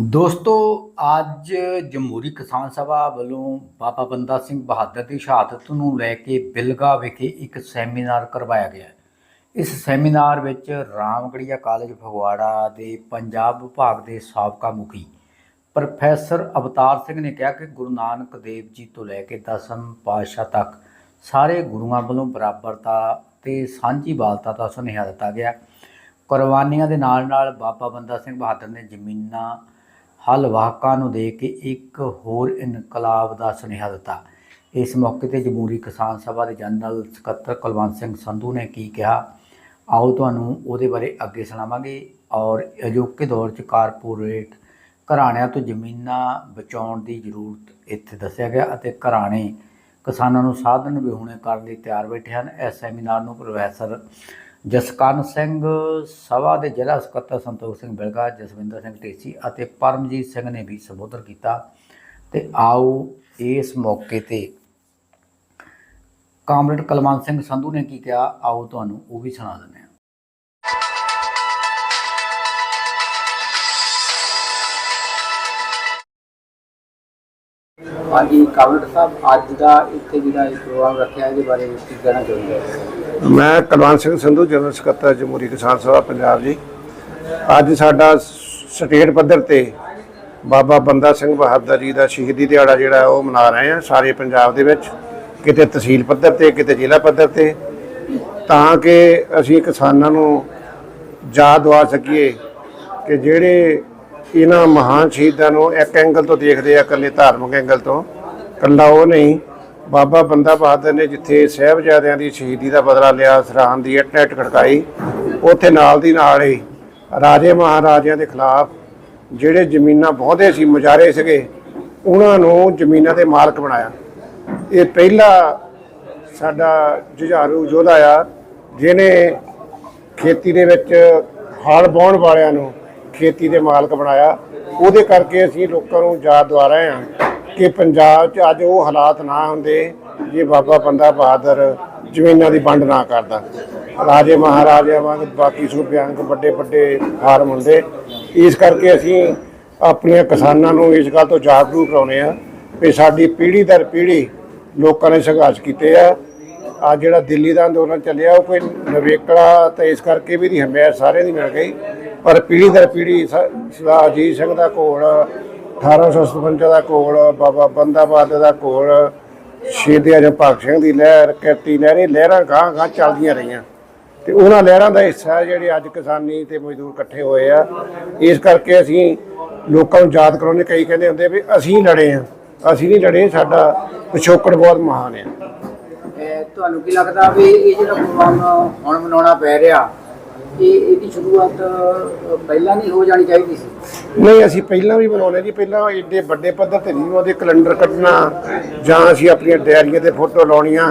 ਦੋਸਤੋ, ਅੱਜ ਜਮਹੂਰੀ ਕਿਸਾਨ ਸਭਾ ਵੱਲੋਂ ਬਾਬਾ ਬੰਦਾ ਸਿੰਘ ਬਹਾਦਰ ਦੀ ਸ਼ਹਾਦਤ ਨੂੰ ਲੈ ਕੇ ਬਿਲਗਾ ਵਿਖੇ ਇੱਕ ਸੈਮੀਨਾਰ ਕਰਵਾਇਆ ਗਿਆ। ਇਸ ਸੈਮੀਨਾਰ ਵਿੱਚ ਰਾਮਗੜੀਆ ਕਾਲਜ ਫਗਵਾੜਾ ਦੇ ਪੰਜਾਬ ਵਿਭਾਗ ਦੇ ਸਾਬਕਾ ਮੁਖੀ ਪ੍ਰੋਫੈਸਰ ਅਵਤਾਰ ਸਿੰਘ ਨੇ ਕਿਹਾ ਕਿ ਗੁਰੂ ਨਾਨਕ ਦੇਵ ਜੀ ਤੋਂ ਲੈ ਕੇ ਦਸਮ ਪਾਤਸ਼ਾਹ ਤੱਕ ਸਾਰੇ ਗੁਰੂਆਂ ਵੱਲੋਂ ਬਰਾਬਰਤਾ ਤੇ ਸਾਂਝੀਵਾਲਤਾ ਦਾ ਸੁਨੇਹਾ ਦਿੱਤਾ ਗਿਆ। ਕੁਰਬਾਨੀਆਂ ਦੇ ਨਾਲ ਨਾਲ ਬਾਬਾ ਬੰਦਾ ਸਿੰਘ ਬਹਾਦਰ ਨੇ ਜ਼ਮੀਨਾਂ ਹਲ ਵਾਹਕਾਂ ਨੂੰ ਦੇ ਕੇ ਇੱਕ ਹੋਰ ਇਨਕਲਾਬ ਦਾ ਸੁਨੇਹਾ ਦਿੱਤਾ। ਇਸ ਮੌਕੇ ਤੇ ਜਮਹੂਰੀ ਕਿਸਾਨ ਸਭਾ ਦੇ ਜਨਰਲ ਸਕੱਤਰ ਕੁਲਵੰਤ ਸਿੰਘ ਸੰਧੂ ਨੇ ਕੀ ਕਿਹਾ, ਆਓ ਤੁਹਾਨੂੰ ਉਹਦੇ ਬਾਰੇ ਅੱਗੇ ਸੁਣਾਵਾਂਗੇ ਔਰ ਅਜੋਕੇ ਦੌਰ 'ਚ ਕਾਰਪੋਰੇਟ ਘਰਾਣਿਆਂ ਤੋਂ ਜ਼ਮੀਨਾਂ ਬਚਾਉਣ ਦੀ ਜ਼ਰੂਰਤ ਇੱਥੇ ਦੱਸਿਆ ਗਿਆ ਅਤੇ ਘਰਾਣੇ ਕਿਸਾਨਾਂ ਨੂੰ ਸਾਧਨ ਵਿਹੂਣੇ ਕਰਨ ਲਈ ਤਿਆਰ ਬੈਠੇ ਹਨ। ਇਸ ਸੈਮੀਨਾਰ ਨੂੰ ਪ੍ਰੋਫੈਸਰ ਜਸਕਰਨ ਸਿੰਘ ਸਭਾ ਦੇ ਜ਼ਿਲ੍ਹਾ ਸਕੱਤਰ ਸੰਤੋਖ ਸਿੰਘ ਬਿਲਗਾ ਜਸਵਿੰਦਰ ਸਿੰਘ ਢੇਸੀ ਅਤੇ ਪਰਮਜੀਤ ਸਿੰਘ ਨੇ ਵੀ ਸੰਬੋਧਨ ਕੀਤਾ ਤੇ ਆਓ ਇਸ ਮੌਕੇ ਤੇ ਕਾਮਰੇਡ ਕਲਵੰਤ ਸਿੰਘ ਸੰਧੂ ਨੇ ਕੀ ਕਿਹਾ, ਆਓ ਤੁਹਾਨੂੰ ਉਹ ਵੀ ਸੁਣਾ ਦਿੰਦੇ ਹਾਂ। ਹਾਂਜੀ, ਕਾਮਰੇਡ ਸਾਹਿਬ, ਅੱਜ ਦਾ ਇੱਥੇ ਜਿਹੜਾ ਇਹ ਪ੍ਰੋਗਰਾਮ ਰੱਖਿਆ, ਇਹਦੇ ਬਾਰੇ ਕੀ ਕਹਿਣਾ ਚਾਹੁੰਦੇ ਹੋ? ਮੈਂ ਕੁਲਵੰਤ ਸਿੰਘ ਸੰਧੂ, ਜਨਰਲ ਸਕੱਤਰ ਜਮਹੂਰੀ ਕਿਸਾਨ ਸਭਾ, ਪੰਜਾਬ ਜੀ। ਅੱਜ ਸਾਡਾ ਸਟੇਟ ਪੱਧਰ ਤੇ ਬਾਬਾ ਬੰਦਾ ਸਿੰਘ ਬਹਾਦਰ ਜੀ ਦਾ ਸ਼ਹੀਦੀ ਦਿਹਾੜਾ ਜਿਹੜਾ ਉਹ ਮਨਾ ਰਹੇ ਹਾਂ ਸਾਰੇ ਪੰਜਾਬ ਦੇ ਵਿੱਚ। ਕਿਤੇ ਤਹਿਸੀਲ ਪੱਧਰ ਤੇ, ਕਿਤੇ ਜ਼ਿਲ੍ਹਾ ਪੱਧਰ ਤੇ। ਤਾਂ ਕਿ ਅਸੀਂ ਕਿਸਾਨਾਂ ਨੂੰ ਯਾਦ ਦਵਾ ਸਕੀਏ ਕਿ ਜਿਹੜੇ ਇਹਨਾਂ ਮਹਾਨ ਸ਼ਹੀਦਾਂ ਨੂੰ ਇੱਕ ਐਂਗਲ ਤੋਂ ਦੇਖਦੇ ਆ, ਇਕੱਲੇ ਧਾਰਮਿਕ ਐਂਗਲ ਤੋਂ। ਇਕੱਲਾ ਉਹ ਨਹੀਂ, ਬਾਬਾ ਬੰਦਾ ਬਹਾਦਰ ਨੇ ਜਿੱਥੇ ਸਹਿਬਜ਼ਾਦਿਆਂ ਦੀ ਸ਼ਹੀਦੀ ਦਾ ਬਦਲਾ ਲਿਆ ਸਰਾਂ ਦੀ ਇੱਟ ਇੱਟ ਖੜਕਾਈ, ਉੱਥੇ ਨਾਲ ਦੀ ਨਾਲ ਹੀ ਰਾਜੇ ਮਹਾਰਾਜਿਆਂ ਦੇ ਖਿਲਾਫ ਜਿਹੜੇ ਜ਼ਮੀਨਾਂ ਬਹੁਤੇ ਸੀ ਮੁਜਾਰੇ ਸੀਗੇ, ਉਹਨਾਂ ਨੂੰ ਜ਼ਮੀਨਾਂ ਦੇ ਮਾਲਕ ਬਣਾਇਆ। ਇਹ ਪਹਿਲਾ ਸਾਡਾ ਜੁਝਾਰੂ ਯੋਧਾ ਆ, ਜਿਹਨੇ ਖੇਤੀ ਦੇ ਵਿੱਚ ਹਲ ਵਾਹੁਣ ਵਾਲਿਆਂ ਨੂੰ ਖੇਤੀ ਦੇ ਮਾਲਕ ਬਣਾਇਆ। ਉਹਦੇ ਕਰਕੇ ਅਸੀਂ ਲੋਕਾਂ ਨੂੰ ਯਾਦ ਦਵਾ ਰਹੇ ਹਾਂ ਕਿ ਪੰਜਾਬ 'ਚ ਅੱਜ ਉਹ ਹਾਲਾਤ ਨਾ ਹੁੰਦੇ ਜੇ ਬਾਬਾ ਬੰਦਾ ਬਹਾਦਰ ਜ਼ਮੀਨਾਂ ਦੀ ਵੰਡ ਨਾ ਕਰਦਾ। ਰਾਜੇ ਮਹਾਰਾਜਿਆਂ ਵਾਂਗ ਬਾਕੀ ਸੂਬਿਆਂ ਵਾਂਗ ਵੱਡੇ ਵੱਡੇ ਫਾਰਮ ਹੁੰਦੇ। ਇਸ ਕਰਕੇ ਅਸੀਂ ਆਪਣੀਆਂ ਕਿਸਾਨਾਂ ਨੂੰ ਇਸ ਗੱਲ ਤੋਂ ਜਾਗਰੂਕ ਕਰਾਉਨੇ ਆ ਕਿ ਸਾਡੀ ਪੀੜ੍ਹੀ ਦਰ ਪੀੜ੍ਹੀ ਲੋਕਾਂ ਨੇ ਸੰਘਰਸ਼ ਕੀਤੇ ਆ। ਆ ਜਿਹੜਾ ਦਿੱਲੀ ਦਾ ਅੰਦੋਲਨ ਚੱਲਿਆ, ਉਹ ਕੋਈ ਨਵੇਕਲਾ ਤਾਂ ਇਸ ਕਰਕੇ ਵੀ ਦੀ ਹਮਾਇਤ ਸਾਰਿਆਂ ਦੀ ਮਿਲ ਗਈ। ਪਰ ਪੀੜ੍ਹੀ ਦਰ ਪੀੜ੍ਹੀ ਸ- ਸਰਦਾਰ ਅਜੀਤ ਸਿੰਘ ਦਾ ਘੋਲ 1857 ਦਾ ਘੋਲ, ਬਾਬਾ ਬੰਦਾ ਬਹਾਦਰ ਦਾ ਘੋਲ, ਸ਼ਹੀਦ ਆਜਮ ਭਗਤ ਸਿੰਘ ਦੀ ਲਹਿਰ ਕਿਰਤੀ ਲਹਿਰ, ਲਹਿਰਾਂ ਗਾਂ ਗਾਂ ਚੱਲਦੀਆਂ ਰਹੀਆਂ। ਤੇ ਉਹਨਾਂ ਲਹਿਰਾਂ ਦਾ ਹਿੱਸਾ ਹੈ ਜਿਹੜੇ ਅੱਜ ਕਿਸਾਨੀ ਤੇ ਮਜ਼ਦੂਰ ਇਕੱਠੇ ਹੋਏ ਆ। ਇਸ ਕਰਕੇ ਅਸੀਂ ਲੋਕਾਂ ਨੂੰ ਯਾਦ ਕਰਾਉਂਦੇ ਕਈ ਕਹਿੰਦੇ ਹੁੰਦੇ ਵੀ ਅਸੀਂ ਲੜੇ ਆ ਅਸੀਂ ਨਹੀਂ ਲੜੇ, ਸਾਡਾ ਪਿਛੋਕੜ ਬਹੁਤ ਮਹਾਨ ਆ। ਤੁਹਾਨੂੰ ਕੀ ਲੱਗਦਾ ਵੀ ਇਹ ਜਿਹੜਾ ਪ੍ਰੋਗਰਾਮ ਹੁਣ ਮਨਾਉਣਾ ਪੈ ਰਿਹਾ ਇਹ ਇਹਦੀ ਸ਼ੁਰੂਆਤ ਪਹਿਲਾਂ ਨਹੀਂ ਹੋ ਜਾਣੀ ਚਾਹੀਦੀ ਸੀ? ਨਹੀਂ, ਅਸੀਂ ਪਹਿਲਾਂ ਵੀ ਬਣਾਉਣੇ ਜੀ। ਪਹਿਲਾਂ ਏਡੇ ਵੱਡੇ ਪੱਧਰ ਤੇ ਨਹੀਂ ਉਹਦੇ ਕੈਲੰਡਰ ਕੱਢਣਾ, ਜਾਂ ਅਸੀਂ ਆਪਣੀਆਂ ਡਾਇਰੀਆਂ ਤੇ ਫੋਟੋ ਲਾਉਣੀਆਂ,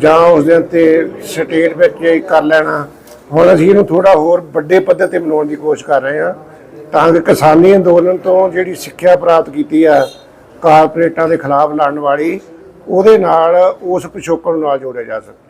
ਜਾਂ ਉਸ ਦਿਨ ਤੇ ਸਟੇਟ ਵਿੱਚ ਕਰ ਲੈਣਾ। ਹੁਣ ਅਸੀਂ ਇਹਨੂੰ ਥੋੜਾ ਹੋਰ ਵੱਡੇ ਪੱਧਰ ਤੇ ਬਣਾਉਣ ਦੀ ਕੋਸ਼ਿਸ਼ ਕਰ ਰਹੇ ਹਾਂ। ਤਾਂ ਕਿ ਕਿਸਾਨੀ ਅੰਦੋਲਨ ਤੋਂ ਜਿਹੜੀ ਸਿੱਖਿਆ ਪ੍ਰਾਪਤ ਕੀਤੀ ਆ, ਕਾਰਪੋਰੇਟਾਂ ਦੇ ਖਿਲਾਫ ਲੜਨ ਵਾਲੀ, ਉਹਦੇ ਨਾਲ ਉਸ ਪਿਛੋਕੜ ਨੂੰ ਨਾਲ ਜੋੜਿਆ ਜਾ ਸਕੇ।